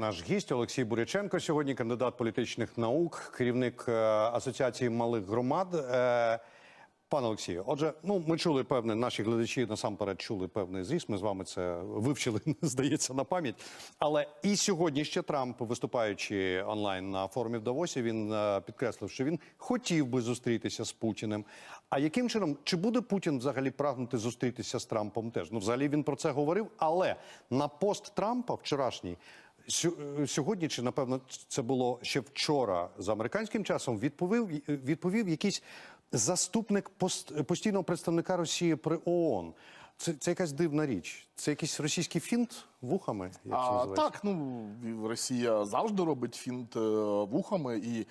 Наш гість Олексій Буряченко сьогодні кандидат політичних наук, керівник е, Асоціації малих громад. Е, Пане Олексію, отже, ну ми чули певне, наші глядачі насамперед чули певний зріст. Ми з вами це вивчили, здається, на пам'ять. Але і сьогодні ще Трамп, виступаючи онлайн на форумі в Давосі, він е, підкреслив, що він хотів би зустрітися з Путіним. А яким чином чи буде Путін взагалі прагнути зустрітися з Трампом? Теж ну взагалі він про це говорив. Але на пост Трампа вчорашній. Сьогодні, чи напевно це було ще вчора за американським часом, відповів відповів якийсь заступник пост, постійного представника Росії при ООН. Це, це якась дивна річ. Це якийсь російський фінт вухами. А, так, ну Росія завжди робить фінт е, вухами, і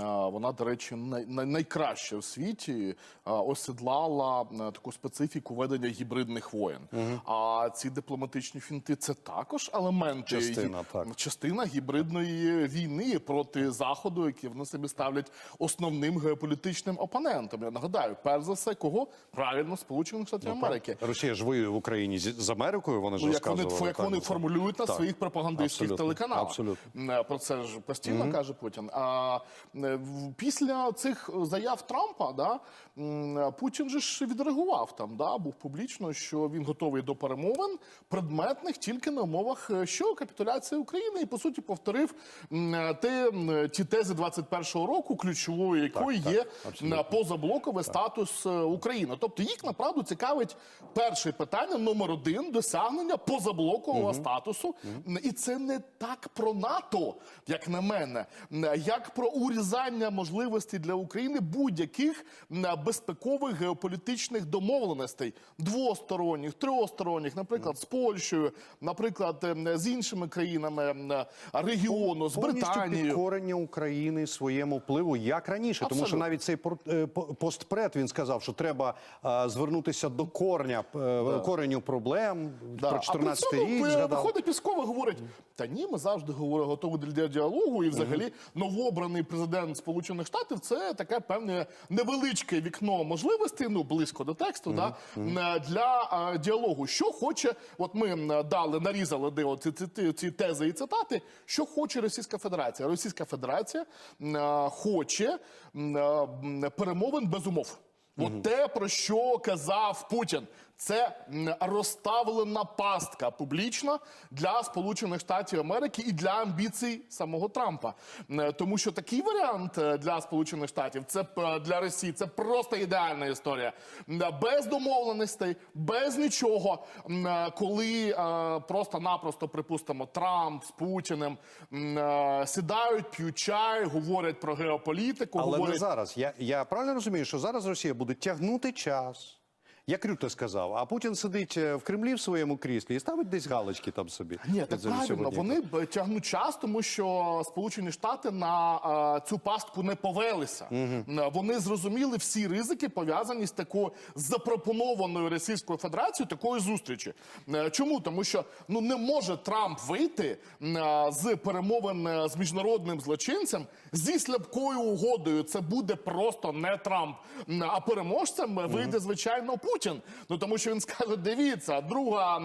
а, вона, до речі, най, най, найкраще в світі а, осідлала е, таку специфіку ведення гібридних воєн. А ці дипломатичні фінти це також елементи Частина, гі- так. частина гібридної війни проти заходу, які вони собі ставлять основним геополітичним опонентом. Я нагадаю, перш за все, кого правильно Сполучених Штатів Америки. Росія ж воює в Україні з, Америкою. Вони ж Ну, як вони, як вони формулюють на так. своїх пропагандистських Абсолютно, телеканалах. абсолютно. Е, Про це ж постійно каже Путін. А е, після цих заяв Трампа, да, Путін же ж відреагував там, да, був публічно, що він готовий до перемовин предметних тільки на умовах, е, що капітуляції України, і по суті повторив е, те, ті тези 21-го року, ключовою якої так, є на позаблоковий статус е, України. Тобто їх направду цікавить перше питання номер один досягнення позаблокового статусу. І це не так про НАТО, як на мене, як про урізання можливостей для України будь-яких безпекових геополітичних домовленостей двосторонніх, трьохсторонніх, наприклад, з Польщею, наприклад, ем, з іншими країнами ем, регіону, з Британією. підкорення України своєму впливу, як раніше, тому що навіть цей е, постпред він сказав, що треба е, звернутися до корня е, кореню проблем Да. про 14 рік. Виходить Піскова говорить: та ні, ми завжди говоримо готові для діалогу. І взагалі новообраний президент Сполучених Штатів це таке певне невеличке вікно можливостей, ну близько до тексту, да, е, для е, діалогу. Що хоче, от ми дали, нарізали де от ці, ці, ці тези і цитати. Що хоче Російська Федерація? Російська Федерація е, хоче перемовин без умов. От те, про що казав Путін, це розставлена пастка публічна для Сполучених Штатів Америки і для амбіцій самого Трампа. Тому що такий варіант е, для Сполучених Штатів це для Росії це просто ідеальна історія. Без домовленостей, без нічого. Е, Коли е, просто-напросто, припустимо, Трамп з Путіним сідають, п'ють чай, говорять про геополітику, Але говорять не зараз. Я, я правильно розумію, що зараз Росія буде тягнути час. Як Рюте сказав, а Путін сидить е, в Кремлі в своєму кріслі і ставить десь галочки там собі. Ні, так це правильно. Вони тягнуть час, тому що Сполучені Штати на е, цю пастку не повелися. Е, Вони зрозуміли всі ризики, пов'язані з такою запропонованою Російською Федерацією такої зустрічі. Е, Чому? Тому що ну не може Трамп вийти е, з перемовин е, з міжнародним злочинцем зі слабкою угодою. Це буде просто не Трамп. А переможцем вийде звичайно Путін. Ну тому що він скаже: дивіться, друга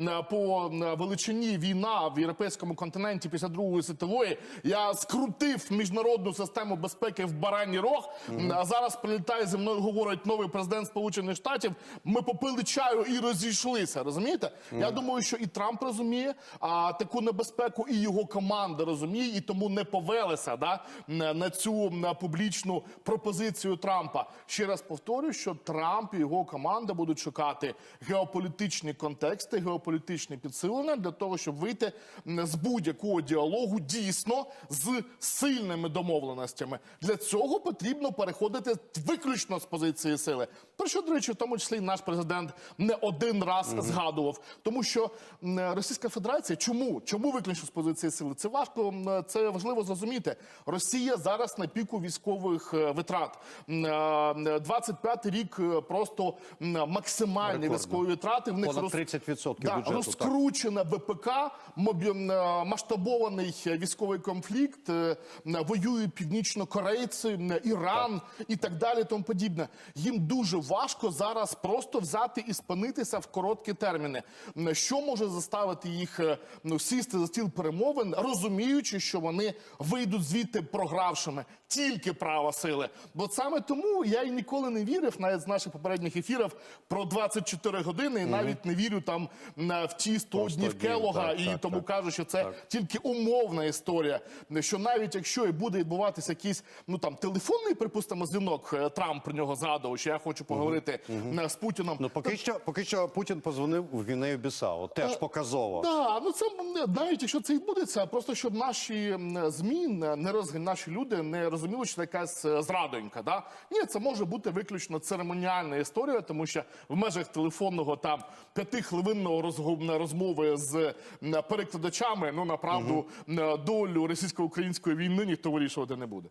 е, по величині війна в європейському континенті після другої світової. Я скрутив міжнародну систему безпеки в барані рог. А зараз прилітає зі мною, говорить новий президент Сполучених Штатів. Ми попили чаю і розійшлися. Розумієте? Я думаю, що і Трамп розуміє а таку небезпеку, і його команда розуміє, і тому не повелися да, на на цю на публічну пропозицію Трампа. Ще раз повторюю, що Трамп і його команда будуть шукати геополітичні контексти, геополітичні підсилення для того, щоб вийти з будь-якого діалогу дійсно з сильними домовленостями. Для цього потрібно переходити виключно з позиції сили. Про що, до речі, в тому числі наш президент не один раз згадував, тому що Російська Федерація чому? Чому виключно з позиції сили? Це важко це важливо зрозуміти. Росія зараз на піку військових е, витрат. М, е, 25-й рік е, просто максимальні військові втрати. В них Понад роз- 30% да, бюджету, так. розкручене ВПК, мобі- е, масштабований військовий конфлікт, е, воюють північнокорейці, Іран і так далі. Тому подібне. Їм дуже важко зараз просто взяти і спинитися в короткі терміни. Що може заставити їх е, ну, сісти за стіл перемовин, розуміючи, що вони вийдуть звідти програвшими тільки права сили. Бо саме тому я і ніколи не вірив, навіть з наших попередніх ефірів про 24 години, і навіть не вірю там в ті 100 днів Келога, і тому так. кажу, що це тільки умовна історія. Що навіть якщо і буде відбуватися якийсь ну там телефонний, припустимо, дзвінок, е, Трамп про нього згадував, що я хочу поговорити е, з Путіном. Ну поки що, поки що Путін позвонив в Гвінею Бісау. Теж показово. Да, ну це навіть якщо це відбудеться, просто щоб наші змі не роз... наші люди не розуміли, що це якась е, зрадонька. Да? Ні, це може бути виключно церемоніальна історія, тому що в межах телефонного там п'ятихвилинного розмови з перекладачами, ну направду угу. долю російсько-української війни ніхто вирішувати не буде.